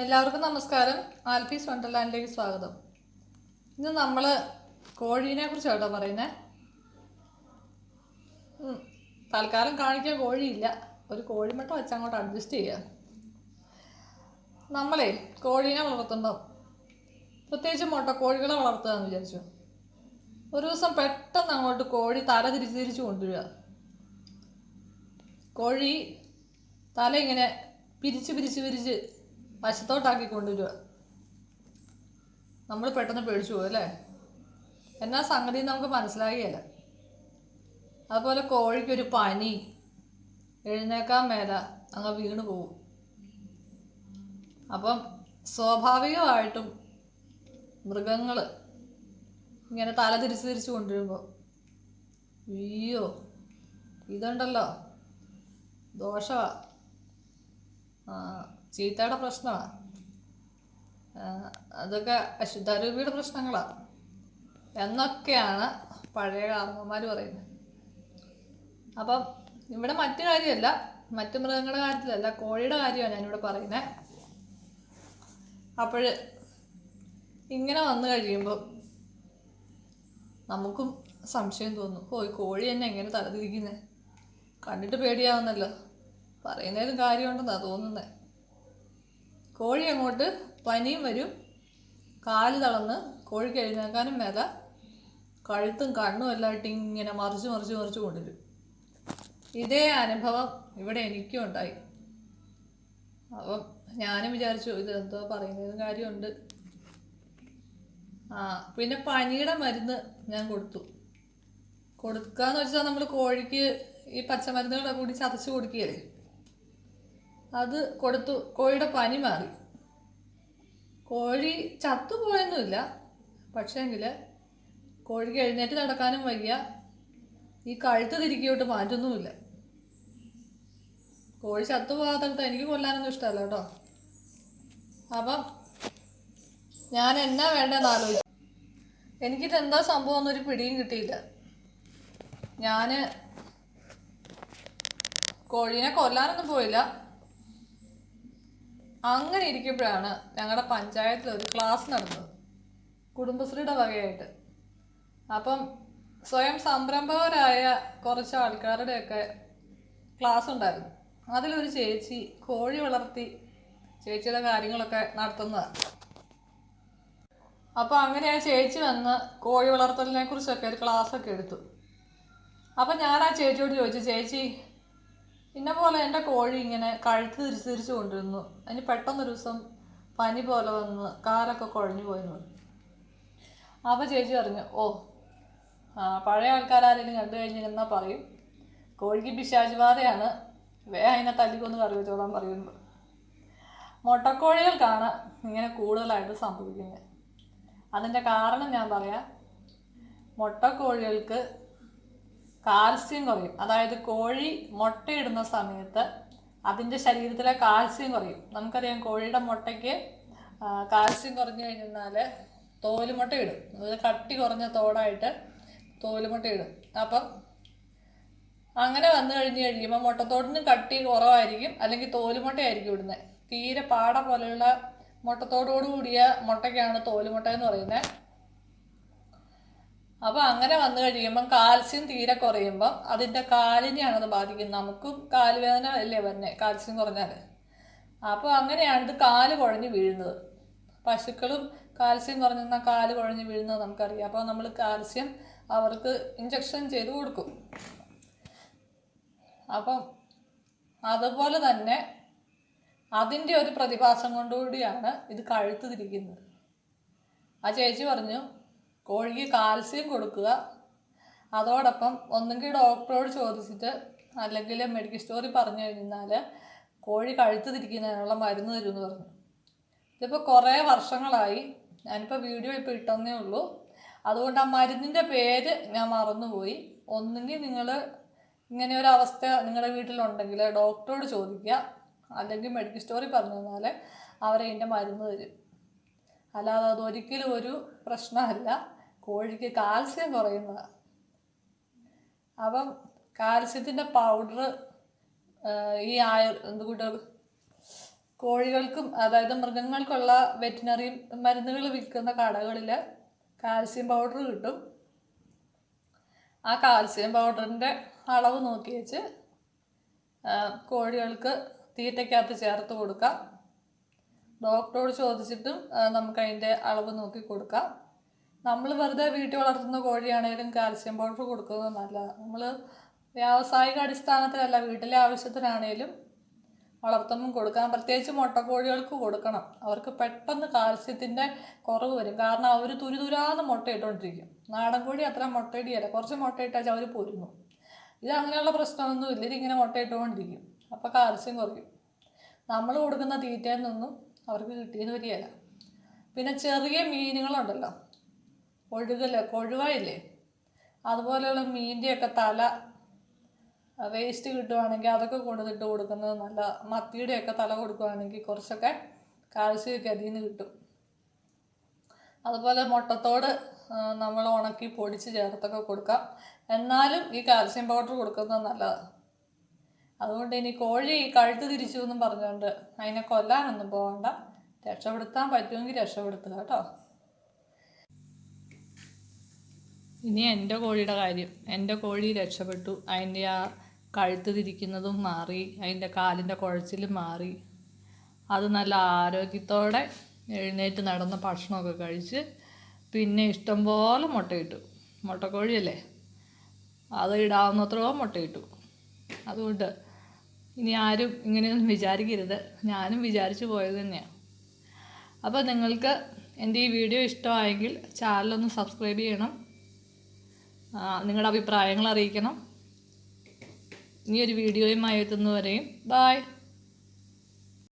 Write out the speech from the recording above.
എല്ലാവർക്കും നമസ്കാരം. ആൽഫീസ് വണ്ടർലാൻഡിലേക്ക് സ്വാഗതം. ഇന്ന് നമ്മൾ കോഴീനെ കുറിച്ചാട്ടോ പറയുന്നത് തൽക്കാലം കാണിക്കാൻ കോഴിയില്ല. ഒരു കോഴിമുട്ട വെച്ച് അങ്ങോട്ട് അഡ്ജസ്റ്റ് ചെയ്യുക നമ്മളെ കോഴീനെ വളർത്തുമ്പോൾ പ്രത്യേകിച്ച് മുട്ട കോഴികളെ വളർത്തുക എന്ന് വിചാരിച്ചു. ഒരു ദിവസം പെട്ടെന്ന് അങ്ങോട്ട് കോഴി തല തിരിച്ച് തിരിച്ച് കൊണ്ടുവരിക. കോഴി തല ഇങ്ങനെ പിരിച്ച് പിരിച്ച് പിരിച്ച് വശത്തോട്ടാക്കി കൊണ്ടുവരിക നമ്മൾ പെട്ടെന്ന് പേടിച്ചു പോകും അല്ലേ? എന്നാ സംഗതി നമുക്ക് മനസ്സിലാകുകയില്ല അതുപോലെ കോഴിക്കൊരു പനി എഴുന്നേക്കാൻ മേല അങ്ങ് വീണ് പോകും അപ്പം സ്വാഭാവികമായിട്ടും മൃഗങ്ങൾ ഇങ്ങനെ തല തിരിച്ച് തിരിച്ച് കൊണ്ടുവരുമ്പോൾ അയ്യോ ഇതുണ്ടല്ലോ ദോഷമാണ് ചീത്തയുടെ പ്രശ്നമാണ് അതൊക്കെ അശുദ്ധാരൂപിയുടെ പ്രശ്നങ്ങളാണ് എന്നൊക്കെയാണ് പഴയ കാർമ്മന്മാർ പറയുന്നത്. അപ്പം ഇവിടെ മറ്റു കാര്യമല്ല മറ്റു മൃഗങ്ങളുടെ കാര്യത്തിലല്ല കോഴിയുടെ കാര്യമാണ് ഞാനിവിടെ പറയുന്നത് അപ്പോൾ ഇങ്ങനെ വന്നു കഴിയുമ്പോൾ നമുക്കും സംശയം തോന്നും ഓ കോഴി എന്നെ എങ്ങനെ തലതിരിക്കുന്നത് കണ്ടിട്ട് പേടിയാവുന്നല്ലോ. പറയുന്നതിലും കാര്യമുണ്ടെന്നാണ് തോന്നുന്നത് കോഴി അങ്ങോട്ട് പനിയും വരും. കാൽ തളർന്ന് കോഴിക്ക് എഴുന്നേക്കാനും മേല കഴുത്തും കണ്ണും എല്ലാം ഇങ്ങനെ മറിച്ച് മറിച്ച് മറിച്ച് കൊണ്ടുവരും. ഇതേ അനുഭവം ഇവിടെ എനിക്കും ഉണ്ടായി. അപ്പം ഞാനും വിചാരിച്ചു ഇത് എന്തോ പറയുന്നതിന് കാര്യമുണ്ട്. ആ പിന്നെ പനിയുടെ മരുന്ന് ഞാൻ കൊടുത്തു. കൊടുക്കാന്ന് വെച്ചാൽ നമ്മൾ കോഴിക്ക് ഈ പച്ചമരുന്നുകളൊക്കെ കൂടി ചതച്ച് കൊടുക്കുകയല്ലേ? അത് കൊടുത്തു കോഴിയുടെ പനി മാറി. കോഴി ചത്തുപോയൊന്നുമില്ല പക്ഷേങ്കിൽ കോഴിക്ക് എഴുന്നേറ്റ് നടക്കാനും വയ്യ. ഈ കഴുത്ത് തിരിക്കോട്ട് മാറ്റൊന്നുമില്ല. കോഴി ചത്തുപോകാത്തടത്ത് എനിക്ക് കൊല്ലാനൊന്നും ഇഷ്ടമല്ല കേട്ടോ. അപ്പം ഞാൻ എന്നാ വേണ്ടതെന്ന് ആലോചിച്ചു. എനിക്കിത് എന്താ സംഭവം എന്നൊരു പിടിയും കിട്ടിയില്ല. ഞാൻ കോഴീനെ കൊല്ലാനൊന്നും പോയില്ല. അങ്ങനെ ഇരിക്കുമ്പോഴാണ് ഞങ്ങളുടെ പഞ്ചായത്തിൽ ഒരു ക്ലാസ് നടന്നത്. കുടുംബശ്രീയുടെ വകയായിട്ട്. അപ്പം സ്വയം സംരംഭകരായ കുറച്ച് ആൾക്കാരുടെയൊക്കെ ക്ലാസ് ഉണ്ടായിരുന്നു. അതിലൊരു ചേച്ചി കോഴി വളർത്തി ചേച്ചിയുടെ കാര്യങ്ങളൊക്കെ നടത്തുന്നതാണ് അപ്പോൾ അങ്ങനെ ആ ചേച്ചി വന്ന് കോഴി വളർത്തലിനെ കുറിച്ചൊക്കെ ഒരു ക്ലാസ്സൊക്കെ എടുത്തു. അപ്പം ഞാൻ ആ ചേച്ചിയോട് ചോദിച്ചു ചേച്ചി ഇന്ന പോലെ എന്റെ കോഴി ഇങ്ങനെ കഴുത്ത് തിരിച്ച് തിരിച്ച് കൊണ്ടിരുന്നു അതിന് പെട്ടെന്നൊരു ദിവസം പനി പോലെ വന്ന് കാലൊക്കെ കുഴഞ്ഞു പോയെന്ന് അപ്പോൾ ചേച്ചി പറഞ്ഞു ഓ ആ പഴയ ആൾക്കാരാരെങ്കിലും കണ്ടു കഴിഞ്ഞിരുന്നാൽ പറയും. കോഴിക്ക് ബാധയാണ് വേ അതിനെ തല്ലിക്കൊന്ന് കറി വെച്ചോളാൻ പറയുന്നത് മുട്ടക്കോഴികൾക്കാണ് ഇങ്ങനെ കൂടുതലായിട്ട് സംഭവിക്കുന്നത്. അതിന്റെ കാരണം ഞാൻ പറയാം. മുട്ടക്കോഴികൾക്ക് കാൽസ്യം കുറയും. അതായത് കോഴി മുട്ടയിടുന്ന സമയത്ത് അതിന്റെ ശരീരത്തിലെ കാൽസ്യം കുറയും. നമുക്കറിയാം കോഴിയുടെ മുട്ടയ്ക്ക് കാൽസ്യം കുറഞ്ഞു കഴിഞ്ഞാൽ തോലുമുട്ട ഇടും. അതായത് കട്ടി കുറഞ്ഞ തോടായിട്ട് തോലുമുട്ട ഇടും. അപ്പം അങ്ങനെ വന്നു കഴിഞ്ഞ് കഴിയുമ്പോൾ മുട്ടത്തോടിന് കട്ടി കുറവായിരിക്കും. അല്ലെങ്കിൽ തോലുമുട്ടയായിരിക്കും ഇടുന്നത് തീരെ പാട പോലെയുള്ള മുട്ടത്തോടോട് കൂടിയ മുട്ടയ്ക്കാണ് തോലുമുട്ട എന്ന് പറയുന്നത് അപ്പോൾ അങ്ങനെ വന്നു കഴിയുമ്പം കാൽസ്യം തീരെ കുറയുമ്പം അതിന്റെ കാലിനെയാണ് അത് ബാധിക്കുന്നത്. നമുക്കും കാലുവേദന അല്ലേ വരുന്നത് കാൽസ്യം കുറഞ്ഞാൽ അപ്പോൾ അങ്ങനെയാണ് ഇത് കാൽ കുഴഞ്ഞു വീഴുന്നത്. പശുക്കളും കാൽസ്യം കുറഞ്ഞെന്നാൽ കാൽ കുഴഞ്ഞു വീഴുന്നത് നമുക്കറിയാം. അപ്പോൾ നമ്മൾ കാൽസ്യം അവർക്ക് ഇഞ്ചക്ഷൻ ചെയ്ത് കൊടുക്കും. അപ്പം അതുപോലെ തന്നെ അതിന്റെ ഒരു പ്രതിഭാസം കൊണ്ടുകൂടിയാണ് ഇത് കഴുത്ത് തിരിക്കുന്നത്. ആ ചേച്ചി പറഞ്ഞു കോഴിക്ക് കാൽസ്യം കൊടുക്കുക. അതോടൊപ്പം ഒന്നുകിൽ ഡോക്ടറോട് ചോദിച്ചിട്ട് അല്ലെങ്കിൽ മെഡിക്കൽ സ്റ്റോറിൽ പറഞ്ഞു കഴിഞ്ഞാൽ കോഴി കഴുത്ത് തിരിക്കുന്നതിനുള്ള മരുന്ന് തരുമെന്ന് പറഞ്ഞു. ഇതിപ്പോൾ കുറേ വർഷങ്ങളായി. ഞാനിപ്പോൾ വീഡിയോ ഇപ്പോൾ ഇട്ടെന്നേ ഉള്ളൂ. അതുകൊണ്ട് ആ മരുന്നിന്റെ പേര് ഞാൻ മറന്നുപോയി. ഒന്നുകിൽ നിങ്ങൾ ഇങ്ങനെ ഒരു അവസ്ഥ നിങ്ങളുടെ വീട്ടിലുണ്ടെങ്കിൽ ഡോക്ടറോട് ചോദിക്കുക. അല്ലെങ്കിൽ മെഡിക്കൽ സ്റ്റോറിൽ പറഞ്ഞു തന്നാൽ അവരതിന്റെ മരുന്ന് തരും. അല്ലാതെ അതൊരിക്കലും ഒരു പ്രശ്നമല്ല. കോഴിക്ക് കാൽസ്യം കുറയുന്നതാണ് അപ്പം കാൽസ്യത്തിന്റെ പൗഡർ ഈ ആയുർ എന്തുകൂട്ട് കോഴികൾക്കും അതായത് മൃഗങ്ങൾക്കുള്ള വെറ്റിനറി മരുന്നുകൾ വിൽക്കുന്ന കടകളിൽ കാൽസ്യം പൗഡർ കിട്ടും. ആ കാൽസ്യം പൗഡറിന്റെ അളവ് നോക്കി വെച്ച് കോഴികൾക്ക് തീറ്റയ്ക്കകത്ത് ചേർത്ത് കൊടുക്കാം. ഡോക്ടറോട് ചോദിച്ചിട്ടും നമുക്ക് അതിന്റെ അളവ് നോക്കി കൊടുക്കാം. നമ്മൾ വെറുതെ വീട്ടിൽ വളർത്തുന്ന കോഴിയാണെങ്കിലും കാൽസ്യം പൗഡർ കൊടുക്കുന്നത് നല്ലതാണ് നമ്മൾ വ്യാവസായിക അടിസ്ഥാനത്തിലല്ല വീട്ടിലെ ആവശ്യത്തിനാണേലും വളർത്തുമ്പം കൊടുക്കാം. പ്രത്യേകിച്ച് മുട്ടക്കോഴികൾക്ക് കൊടുക്കണം. അവർക്ക് പെട്ടെന്ന് കാൽസ്യത്തിന്റെ കുറവ് വരും. കാരണം അവർ തുരുതുരാന്ന് മുട്ടയിട്ടുകൊണ്ടിരിക്കും നാടൻ കോഴി അത്ര മുട്ടയിടിയല്ല. കുറച്ച് മുട്ടയിട്ടാൽ അവർ പൊരുന്നു ഇത് അങ്ങനെയുള്ള പ്രശ്നമൊന്നുമില്ല. ഇതിങ്ങനെ മുട്ടയിട്ടുകൊണ്ടിരിക്കും അപ്പോൾ കാൽസ്യം കുറയും. നമ്മൾ കൊടുക്കുന്ന തീറ്റയിൽ നിന്നും അവർക്ക് കിട്ടിയെന്ന് വരികയില്ല പിന്നെ ചെറിയ മീനുകളുണ്ടല്ലോ. ഒഴുകൽ കൊഴുവയില്ലേ? അതുപോലെയുള്ള മീന്റെയൊക്കെ തല വേസ്റ്റ് കിട്ടുവാണെങ്കിൽ അതൊക്കെ കൊണ്ടുവന്നിട്ട് കൊടുക്കുന്നത് നല്ല മത്തിയുടെയൊക്കെ തല കൊടുക്കുവാണെങ്കിൽ കുറച്ചൊക്കെ കാൽസ്യമൊക്കെ അതിൽ നിന്ന് കിട്ടും. അതുപോലെ മുട്ടത്തോട് നമ്മൾ ഉണക്കി പൊടിച്ച് ചേർത്തൊക്കെ കൊടുക്കാം. എന്നാലും ഈ കാൽസ്യം പൗഡർ കൊടുക്കുന്നത് നല്ലതാണ് അതുകൊണ്ട് ഇനി കോഴി കഴുത്ത് തിരിച്ചു എന്നും പറഞ്ഞുകൊണ്ട് അതിനെ കൊല്ലാനൊന്നും പോകണ്ട രക്ഷപ്പെടുത്താൻ പറ്റുമെങ്കിൽ രക്ഷപ്പെടുത്തുക കേട്ടോ. ഇനി എന്റെ കോഴിയുടെ കാര്യം. എന്റെ കോഴി രക്ഷപ്പെട്ടു. അതിന്റെ ആ കഴുത്ത് തിരിക്കുന്നതും മാറി. അതിന്റെ കാലിന്റെ കുഴച്ചിലും മാറി. അത് നല്ല ആരോഗ്യത്തോടെ എഴുന്നേറ്റ് നടന്ന ഭക്ഷണമൊക്കെ കഴിച്ച് പിന്നെ ഇഷ്ടംപോലെ മുട്ടയിട്ടു. മുട്ടക്കോഴിയല്ലേ? അത് ഇടാവുന്നത്രയോ മുട്ടയിട്ടു. അതുകൊണ്ട് ഇനി ആരും ഇങ്ങനെയൊന്നും വിചാരിക്കരുത്. ഞാനും വിചാരിച്ചു പോയത് തന്നെയാണ് അപ്പോൾ നിങ്ങൾക്ക് എന്റെ ഈ വീഡിയോ ഇഷ്ടമായെങ്കിൽ ചാനലൊന്ന് സബ്സ്ക്രൈബ് ചെയ്യണം. നിങ്ങളുടെ അഭിപ്രായങ്ങൾ അറിയിക്കണം. ഇനിയൊരു വീഡിയോയുമായി എത്തുന്നവരെയും ബായ്